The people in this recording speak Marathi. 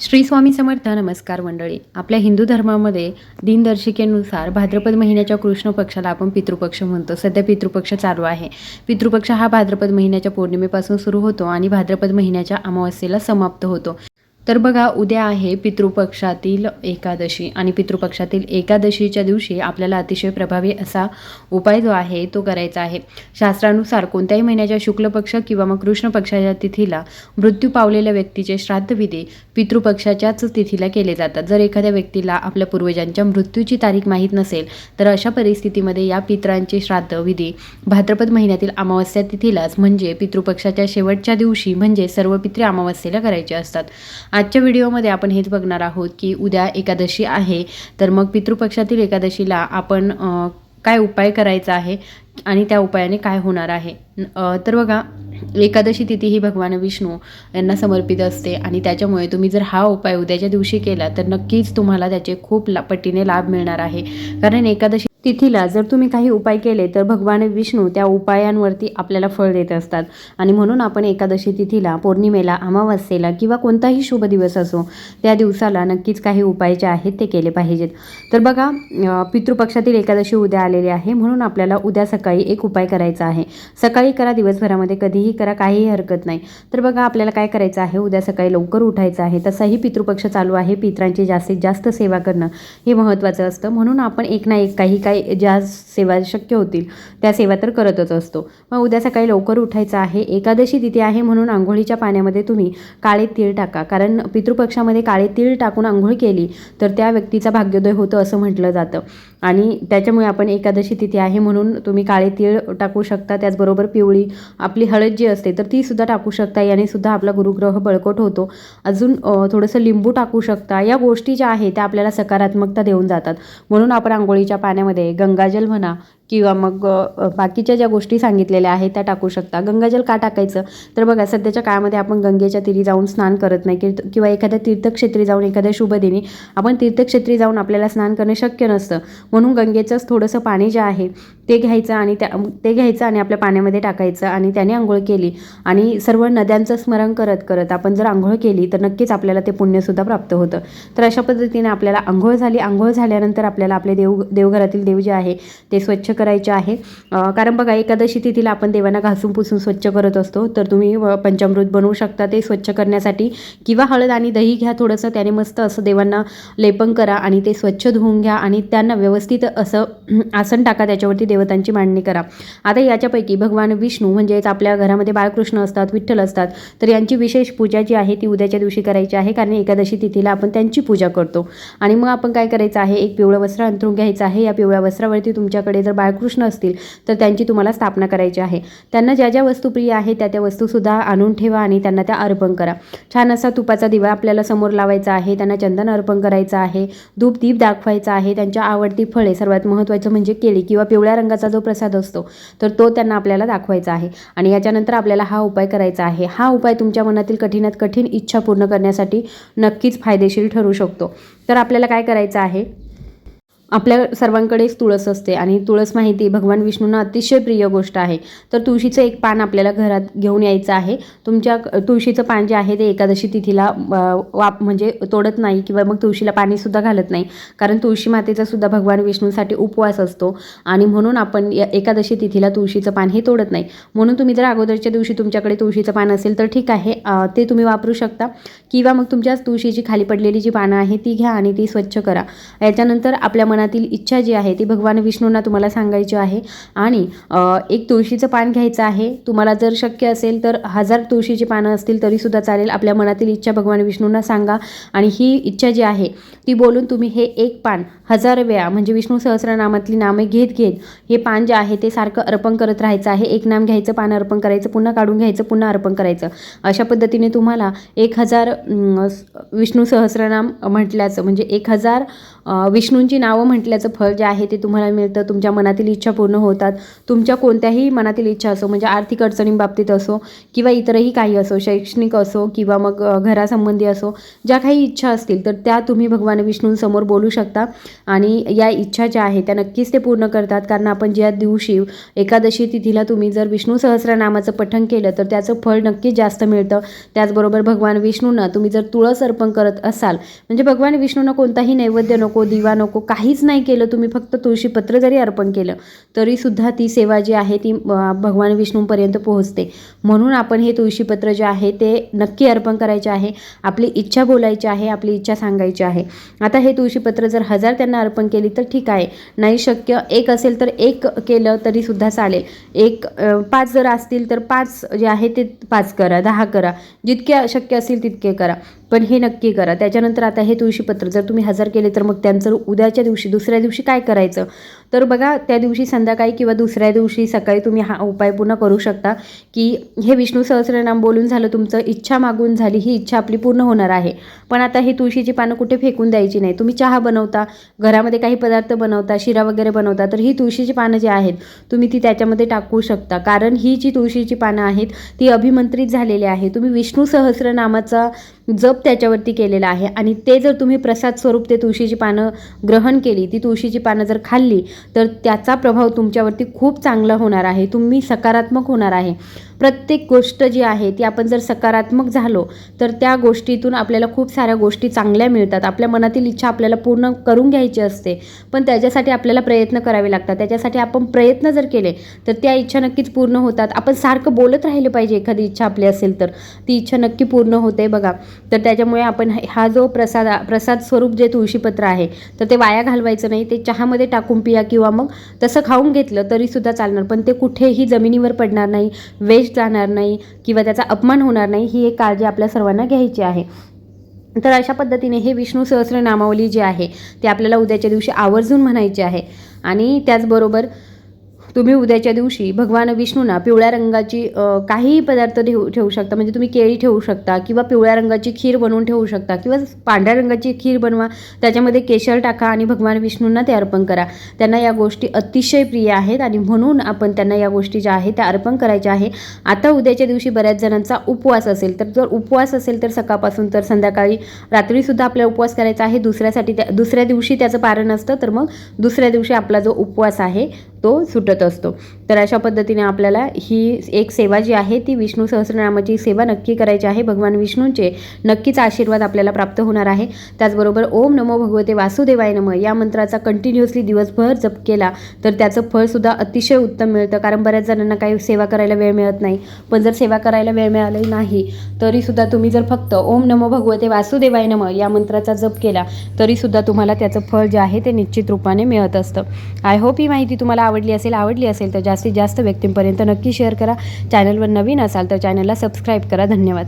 श्री स्वामी समर्थ नमस्कार मंडळी. आपल्या हिंदू धर्मामध्ये दिनदर्शिकेनुसार भाद्रपद महिन्याच्या कृष्ण पक्षाला आपण पितृपक्ष म्हणतो. सध्या पितृपक्ष चालू आहे. पितृपक्ष हा भाद्रपद महिन्याच्या पौर्णिमेपासून सुरू होतो आणि भाद्रपद महिन्याच्या अमावस्येला समाप्त होतो. तर बघा उद्या आहे पितृपक्षातील एकादशी आणि पितृपक्षातील एकादशीच्या दिवशी आपल्याला अतिशय प्रभावी असा उपाय जो आहे तो करायचा आहे. शास्त्रानुसार कोणत्याही महिन्याच्या शुक्ल पक्ष किंवा मग कृष्ण पक्षाच्या तिथीला मृत्यू पावलेल्या व्यक्तीचे श्राद्धविधी पितृपक्षाच्याच तिथीला केले जातात. जर एखाद्या व्यक्तीला आपल्या पूर्वजांच्या मृत्यूची तारीख माहीत नसेल तर अशा परिस्थितीमध्ये या पितरांचे श्राद्ध विधी भाद्रपद महिन्यातील अमावस्या तिथीलाच म्हणजे पितृपक्षाच्या शेवटच्या दिवशी म्हणजे सर्व पितृ अमावस्येला करायचे असतात. आजच्या व्हिडिओमध्ये आपण हेच बघणार आहोत की उद्या एकादशी आहे तर मग पितृपक्षातील एकादशीला आपण काय उपाय करायचा आहे आणि त्या उपायाने काय होणार आहे? तर बघा एकादशी तिथी ही भगवान विष्णू यांना समर्पित असते आणि त्याच्यामुळे तुम्ही जर हा उपाय उद्याच्या दिवशी केला तर नक्कीच तुम्हाला त्याचे खूप ला पटीने लाभ मिळणार आहे. कारण एकादशी तिथीला जर तुम्ही काही उपाय केले तर भगवान विष्णू त्या उपायांवरती आपल्याला फळ देत असतात. आणि म्हणून आपण एकादशी तिथीला पौर्णिमेला अमावास्येला किंवा कोणताही शुभ दिवस असो त्या दिवसाला नक्कीच काही उपाय जे आहेत ते केले पाहिजेत. तर बघा पितृपक्षातील एकादशी उद्या आलेली आहे. म्हणून आपल्याला उद्या सकाळी एक उपाय करायचा आहे. सकाळी करा दिवसभरामध्ये कधीही करा काहीही हरकत नाही. तर बघा आपल्याला काय करायचं आहे? उद्या सकाळी लवकर उठायचं आहे. तसाही पितृपक्ष चालू आहे. पितरांची जास्तीत जास्त सेवा करणं हे महत्त्वाचं असतं. म्हणून आपण एक ना एक काही काही ज्या सेवा शक्य होतील त्या सेवा तर करतच असतो. मग उद्या सकाळी लवकर उठायचं आहे. एकादशी तिथे आहे म्हणून आंघोळीच्या पाण्यामध्ये तुम्ही काळे तीळ टाका. कारण पितृपक्षामध्ये काळे तीळ टाकून आंघोळ केली तर त्या व्यक्तीचा भाग्योदय होतं असं म्हटलं जातं. आणि त्याच्यामुळे आपण एकादशी तिथे आहे म्हणून तुम्ही काळे तीळ टाकू शकता. त्याचबरोबर पिवळी आपली हळद जी असते तर ती सुद्धा टाकू शकता. याने सुद्धा आपला गुरुग्रह बळकट होतो. अजून थोडंसं लिंबू टाकू शकता. या गोष्टी ज्या आहेत त्या आपल्याला सकारात्मकता देऊन जातात. म्हणून आपण आंघोळीच्या पाण्यामध्ये गंगाजल म्हणा किंवा मग बाकीच्या ज्या गोष्टी सांगितलेल्या आहेत त्या टाकू शकता. गंगाजल का टाकायचं? तर बघा सध्याच्या काळामध्ये आपण गंगेच्या तीरी जाऊन स्नान करत नाही की किंवा एखाद्या तीर्थक्षेत्री जाऊन एखाद्या शुभदिनी आपण तीर्थक्षेत्री जाऊन आपल्याला स्नान करणे शक्य नसतं. म्हणून गंगेचंच थोडंसं पाणी जे आहे ते घ्यायचं आणि त्या ते घ्यायचं आणि आपल्या पाण्यामध्ये टाकायचं आणि त्याने आंघोळ केली. आणि सर्व नद्यांचं स्मरण करत करत आपण जर आंघोळ केली तर नक्कीच आपल्याला ते पुण्यसुद्धा प्राप्त होतं. तर अशा पद्धतीने आपल्याला आंघोळ झाली. आंघोळ झाल्यानंतर आपल्याला आपले देव देवघरातील देव जे आहे ते स्वच्छ करायचे आहे. कारण बघा एकादशी तिथीला आपण देवांना घासून पुसून स्वच्छ करत असतो. तर तुम्ही व पंचामृत बनवू शकता ते स्वच्छ करण्यासाठी. किंवा हळद आणि दही घ्या थोडंसं त्याने मस्त असं देवांना लेपन करा आणि ते स्वच्छ धुवून घ्या आणि त्यांना व्यवस्थित असं आसन टाका त्याच्यावरती देवतांची मांडणी करा. आता याच्यापैकी भगवान विष्णू म्हणजेच आपल्या घरामध्ये बाळकृष्ण असतात विठ्ठल असतात तर यांची विशेष पूजा जी आहे ती उद्याच्या दिवशी करायची आहे. कारण एकादशी तिथीला आपण त्यांची पूजा करतो. आणि मग आपण काय करायचं आहे? एक पिवळं वस्त्र अंथरून घ्यायचं आहे. या पिवळ्या वस्त्रावरती तुमच्याकडे जर बाळकृष्ण असतील तर त्यांची तुम्हाला स्थापना करायची आहे. त्यांना ज्या ज्या वस्तू प्रिय आहे त्या त्या वस्तूसुद्धा आणून ठेवा आणि त्यांना त्या अर्पण करा. छान असा तुपाचा दिवा आपल्याला समोर लावायचा आहे त्यांना चंदन अर्पण करायचं आहे धूप दीप दाखवायचा आहे त्यांच्या आवडती फळे सर्वात महत्त्वाचं म्हणजे केळी किंवा पिवळ्या रंगाचा जो प्रसाद असतो तर तो त्यांना आपल्याला दाखवायचा आहे. आणि याच्यानंतर आपल्याला हा उपाय करायचा आहे. हा उपाय तुमच्या मनातील कठीणात कठीण इच्छा पूर्ण करण्यासाठी नक्कीच फायदेशीर ठरू शकतो. तर आपल्याला काय करायचं आहे? आपल्या सर्वांकडेच तुळस असते आणि तुळस माहिती भगवान विष्णूंना अतिशय प्रिय गोष्ट आहे. तर तुळशीचं एक पान आपल्याला घरात घेऊन यायचं आहे. तुमच्या तुळशीचं पान जे आहे ते एकादशी तिथीला वाप म्हणजे तोडत नाही किंवा मग तुळशीला पाणीसुद्धा घालत नाही. कारण तुळशी मातेचा सुद्धा भगवान विष्णूंसाठी उपवास असतो. आणि म्हणून आपण या एकादशी तिथीला तुळशीचं पान हे तोडत नाही. म्हणून तुम्ही जर अगोदरच्या दिवशी तुमच्याकडे तुळशीचं पान असेल तर ठीक आहे ते तुम्ही वापरू शकता. किंवा मग तुमच्या तुळशीची खाली पडलेली जी पानं आहे ती घ्या आणि ती स्वच्छ करा. याच्यानंतर आपल्या मनातील इच्छा जी आहे ती भगवान विष्णूंना तुम्हाला सांगायची आहे. आणि एक तुळशीचं पान घ्यायचं आहे. तुम्हाला जर शक्य असेल तर हजार तुळशीची पानं असतील तरीसुद्धा चालेल. आपल्या मनातील इच्छा भगवान विष्णूंना सांगा. आणि ही इच्छा जी आहे ती बोलून तुम्ही हे एक पान हजार वेळा म्हणजे विष्णू सहस्रनामातली नामे घेत घेत हे पान जे आहे ते सारखं अर्पण करत राहायचं आहे. एक नाम घ्यायचं पान अर्पण करायचं पुन्हा काढून घ्यायचं पुन्हा अर्पण करायचं. अशा पद्धतीने तुम्हाला एक हजार विष्णू सहस्रनाम म्हटल्याचं म्हणजे एक हजार विष्णूंची नावं म्हटल्याचं फळ जे आहे ते तुम्हाला मिळतं तुमच्या मनातील इच्छा पूर्ण होतात तुमच्या कोणत्याही मनातील इच्छा असो म्हणजे आर्थिक अडचणींबाबतीत असो किंवा इतरही काही असो शैक्षणिक असो किंवा मग घरासंबंधी असो ज्या काही इच्छा असतील तर त्या तुम्ही भगवान विष्णूंसमोर बोलू शकता. आणि या इच्छा ज्या आहेत त्या नक्कीच ते पूर्ण करतात. कारण आपण ज्या दिवशी एकादशी तिथीला तुम्ही जर विष्णू सहस्रनामाचं पठण केलं तर त्याचं फळ नक्कीच जास्त मिळतं. त्याचबरोबर भगवान विष्णूंना तुम्ही जर तुळस अर्पण करत असाल म्हणजे भगवान विष्णूंना कोणताही नैवेद्य नको नको दिवा नको काहीच नाही केलं. तुम्ही फक्त तुळशीपत्र जरी अर्पण केलं तरीसुद्धा ती सेवा जी आहे ती भगवान विष्णूंपर्यंत पोहोचते. म्हणून आपण हे तुळशीपत्र जे आहे ते नक्की अर्पण करायचे आहे. आपली इच्छा बोलायची आहे आपली इच्छा सांगायची आहे. आता हे तुळशीपत्र जर हजार त्यांना अर्पण केली तर ठीक आहे. नाही शक्य एक असेल तर एक केलं तरीसुद्धा चालेल. एक पाच जर असतील तर पाच जे आहे ते पाच करा दहा करा. जितके शक्य असतील तितके करा. पण हे नक्की करा. त्याच्यानंतर आता हे तुळशीपत्र जर तुम्ही हजर केले तर मग त्यांचं उद्याच्या दिवशी दुसऱ्या दिवशी काय करायचं? तर बघा त्या दिवशी संध्याकाळी किंवा दुसऱ्या दिवशी सकाळी तुम्ही हा उपाय पूर्ण करू शकता की हे विष्णू सहस्रनाम बोलून झालं तुमचं इच्छा मागून झाली ही इच्छा आपली पूर्ण होणार आहे. पण आता ही तुळशीची पानं कुठे फेकून द्यायची नाही. तुम्ही चहा बनवता घरामध्ये काही पदार्थ बनवता शिरा वगैरे बनवता तर ही तुळशीची पानं जी आहेत तुम्ही ती त्याच्यामध्ये टाकू शकता. कारण ही जी तुळशीची पानं आहेत ती अभिमंत्रित झालेली आहे. तुम्ही विष्णू सहस्रनामाचा जप त्याच्यावरती केलेला आहे. आणि ते जर तुम्ही प्रसाद स्वरूप ते तुळशीची पानं ग्रहण केली ती तुळशीची पानं जर खाल्ली तर त्याचा प्रभाव तुमच्यावरती खूप चांगला होणार आहे. तुम्ही सकारात्मक होणार आहे. प्रत्येक गोष्ट जी आहे ती आपण जर सकारात्मक झालो तर त्या गोष्टीतून आपल्याला खूप साऱ्या गोष्टी चांगल्या मिळतात. आपल्या मनातील इच्छा आपल्याला पूर्ण करून घ्यायची असते. पण त्याच्यासाठी आपल्याला प्रयत्न करावे लागतात. त्याच्यासाठी आपण प्रयत्न जर केले तर त्या इच्छा नक्कीच पूर्ण होतात. आपण सारखं बोलत राहिले पाहिजे एखादी इच्छा आपली असेल तर. ती इच्छा नक्की पूर्ण होते बघा. तर त्याच्यामुळे आपण हा जो प्रसाद प्रसाद स्वरूप जे तुळशीपत्र आहे तर ते वाया घालवायचं नाही. ते चहामध्ये टाकून पिया किंवा मग तसं खाऊन घेतलं तरीसुद्धा चालणार. पण ते कुठेही जमिनीवर पडणार नाही. वेस्ट जाणार नाही किंवा त्याचा अपमान होणार नाही ही एक काळजी आपल्या सर्वांना घ्यायची आहे. तर अशा पद्धतीने हे विष्णू सहस्रनामावली जी आहे ती आपल्याला उद्याच्या दिवशी आवर्जून म्हणायची आहे. आणि त्याचबरोबर तुम्ही उद्याच्या दिवशी भगवान विष्णूंना पिवळ्या रंगाची काहीही पदार्थ ठेवू ठेवू शकता. म्हणजे तुम्ही केळी ठेवू शकता किंवा पिवळ्या रंगाची खीर बनवून ठेवू शकता किंवा पांढऱ्या रंगाची खीर बनवा. त्याच्यामध्ये केशर टाका आणि भगवान विष्णूंना ते अर्पण करा. त्यांना या गोष्टी अतिशय प्रिय आहेत आणि म्हणून आपण त्यांना या गोष्टी ज्या आहेत त्या अर्पण करायच्या आहे. आता उद्याच्या दिवशी बऱ्याच जणांचा उपवास असेल तर जर उपवास असेल तर सकाळपासून तर संध्याकाळी रात्रीसुद्धा आपल्याला उपवास करायचा आहे. दुसऱ्यासाठी त्या दुसऱ्या दिवशी त्याचं पारण असतं तर मग दुसऱ्या दिवशी आपला जो उपवास आहे तो सुटत असतो. तर अशा पद्धतीने आपल्याला ही एक सेवा जी आहे ती विष्णू सहस्रनामाची सेवा नक्की करायची आहे. भगवान विष्णूंचे नक्कीच आशीर्वाद आपल्याला प्राप्त होणार आहे. त्याचबरोबर ओम नमो भगवते वासुदेवाय नम या मंत्राचा कंटिन्युअसली दिवसभर जप केला तर त्याचं फळसुद्धा अतिशय उत्तम मिळतं. कारण बऱ्याच जणांना काही सेवा करायला वेळ मिळत नाही. पण जर सेवा करायला वेळ मिळाली नाही तरीसुद्धा तुम्ही जर फक्त ओम नमो भगवते वासुदेवाय नम या मंत्राचा जप केला तरीसुद्धा तुम्हाला त्याचं फळ जे आहे ते निश्चित रूपाने मिळत असतं. आय होप ही माहिती तुम्हाला आवडली असेल आवडली असेल तर जास्तीत जास्त व्यक्तींपर्यंत नक्की शेअर करा. चॅनलवर नवीन असाल तर चॅनलला सबस्क्राईब करा. धन्यवाद.